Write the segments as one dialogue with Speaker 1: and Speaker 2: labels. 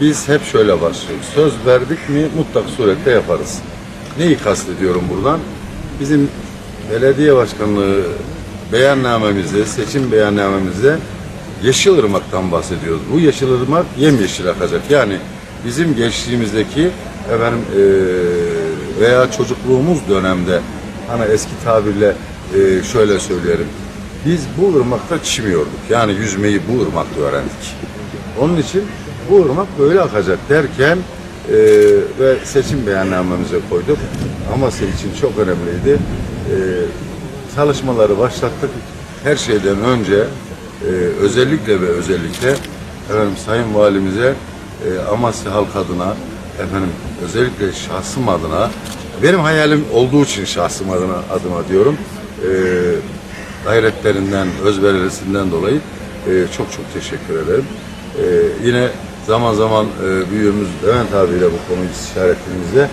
Speaker 1: biz hep şöyle başlıyoruz. Söz verdik mi mutlak surette yaparız. Neyi kastediyorum buradan? Bizim belediye başkanlığı beyannamemizde, seçim beyannamemizde Yeşilırmak'tan bahsediyoruz. Bu Yeşilırmak yemyeşil akacak. Yani bizim gençliğimizdeki efendim eee, veya çocukluğumuz dönemde hani eski tabirle eee, şöyle söyleyelim. Biz bu ırmakta çimiyorduk. Yani yüzmeyi bu ırmakta öğrendik. Onun için bu ırmak böyle akacak derken eee, ve seçim beyannamemize koyduk. Amasya için çok önemliydi. Eee, çalışmaları başlattık. Her şeyden önce eee, özellikle ve özellikle efendim Sayın Valimize eee, Amasya halk adına efendim özellikle şahsım adına benim hayalim olduğu için şahsım adına adıma diyorum. Eee gayretlerinden, özverilisinden dolayı e, çok çok teşekkür ederim. E, yine zaman zaman e, büyüğümüz Levent abiyle bu konuyu istişare ettiğimizde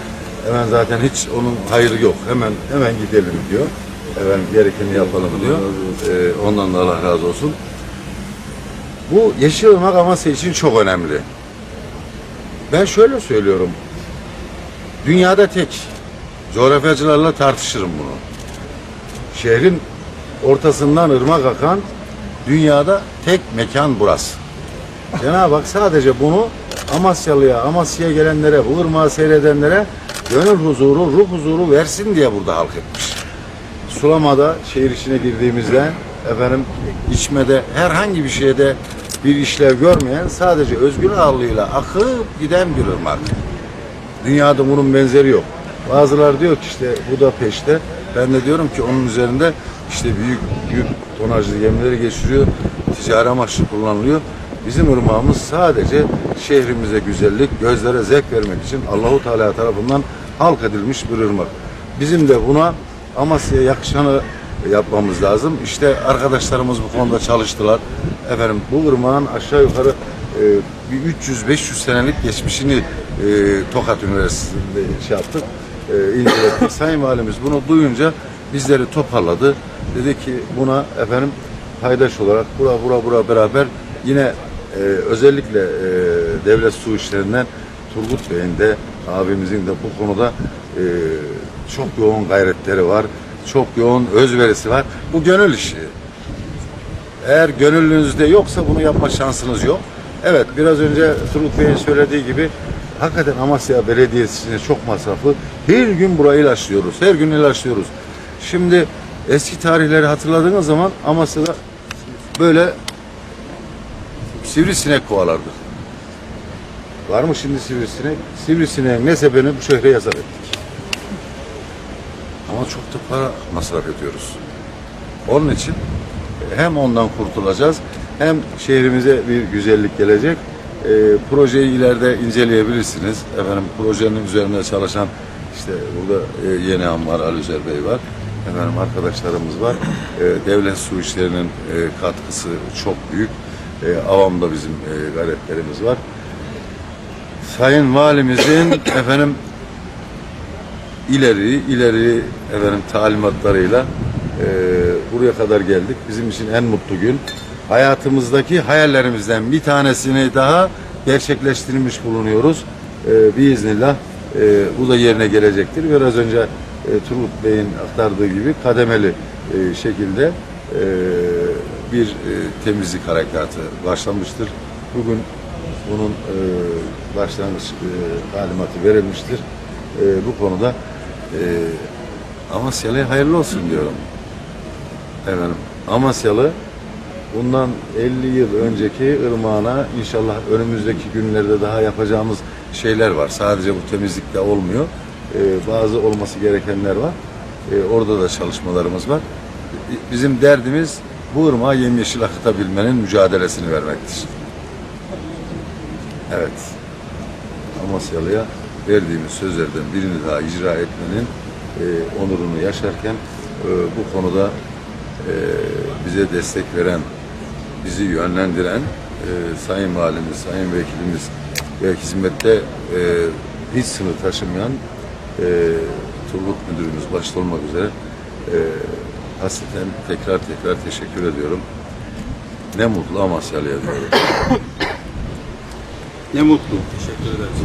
Speaker 1: hemen zaten hiç onun hayrı yok. Hemen hemen gidelim diyor. Efendim gerekeni yapalım diyor. E, ondan da Allah razı olsun. Bu Yeşilırmak Amasya için çok önemli. Ben şöyle söylüyorum. Dünyada tek. Coğrafyacılarla tartışırım bunu şehrin ortasından ırmak akan dünyada tek mekan burası. Cenab-ı Hak sadece bunu Amasyalıya, Amasya'ya gelenlere, bu ırmağı seyredenlere gönül huzuru, ruh huzuru versin diye burada halk etmiş. Sulamada şehir içine girdiğimizde efendim içmede herhangi bir şeyde bir işlev görmeyen sadece özgür ağırlığıyla akıp giden bir ırmak. Dünyada bunun benzeri yok. Bazılar diyor ki işte bu da peşte. Ben de diyorum ki onun üzerinde işte büyük büyük tonajlı gemileri geçiriyor. Ticari amaçlı kullanılıyor. Bizim ırmağımız sadece şehrimize güzellik, gözlere zevk vermek için Allahu Teala tarafından halk edilmiş bir ırmak. Bizim de buna Amasya'ya yakışanı yapmamız lazım. İşte arkadaşlarımız bu konuda çalıştılar. Efendim bu ırmağın aşağı yukarı e, bir 300-500 senelik geçmişini e, Tokat Üniversitesi'nde şey yaptık, e, inceledik. Sayın Valimiz bunu duyunca bizleri toparladı. Dedi ki buna efendim paydaş olarak bura bura bura beraber yine e, özellikle e, devlet su işlerinden Turgut Bey'in de abimizin de bu konuda e, çok yoğun gayretleri var. Çok yoğun özverisi var. Bu gönül işi. Eğer gönüllünüzde yoksa bunu yapma şansınız yok. Evet biraz önce Turgut Bey'in söylediği gibi hakikaten Amasya Belediyesi'ne çok masraflı. Her gün burayı ilaçlıyoruz. Her gün ilaçlıyoruz. Şimdi eski tarihleri hatırladığınız zaman Amasya'da böyle sivrisinek kovalardık. Var mı şimdi sivrisinek? Sivrisineğin ne sebebini bu şehre yazar ettik. Ama çok da para masraf ediyoruz. Onun için hem ondan kurtulacağız hem şehrimize bir güzellik gelecek. E, projeyi ileride inceleyebilirsiniz. Efendim projenin üzerinde çalışan işte burada e, Yeni Han var, Ali Özer Bey var. Efendim arkadaşlarımız var. E, devlet su işlerinin e, katkısı çok büyük. E, avamda bizim e, gayretlerimiz var. Sayın Valimizin efendim ileri ileri efendim talimatlarıyla e, buraya kadar geldik. Bizim için en mutlu gün. Hayatımızdaki hayallerimizden bir tanesini daha gerçekleştirmiş bulunuyoruz. E, biiznillah e, bu da yerine gelecektir. Biraz önce e, Turgut Bey'in aktardığı gibi kademeli e, şekilde e, bir e, temizlik harekatı başlamıştır. Bugün bunun e, başlangıç e, talimatı verilmiştir. E, bu konuda e, Amasyalı'ya hayırlı olsun diyorum. Efendim, Amasyalı bundan 50 yıl önceki ırmağına inşallah önümüzdeki günlerde daha yapacağımız şeyler var. Sadece bu temizlikte olmuyor. E, bazı olması gerekenler var. E, orada da çalışmalarımız var. Bizim derdimiz bu ırmağı yemyeşil akıtabilmenin mücadelesini vermektir. Evet. Amasyalı'ya verdiğimiz sözlerden birini daha icra etmenin e, onurunu yaşarken e, bu konuda e, bize destek veren, bizi yönlendiren e, Sayın Valimiz, Sayın Vekilimiz ve hizmette e, hiç sınır taşımayan e, Turgut Müdürümüz başta olmak üzere e, hasreten tekrar tekrar teşekkür ediyorum. Ne mutlu Amasyalı'ya diyorum. Ne mutlu.
Speaker 2: Teşekkür ederiz.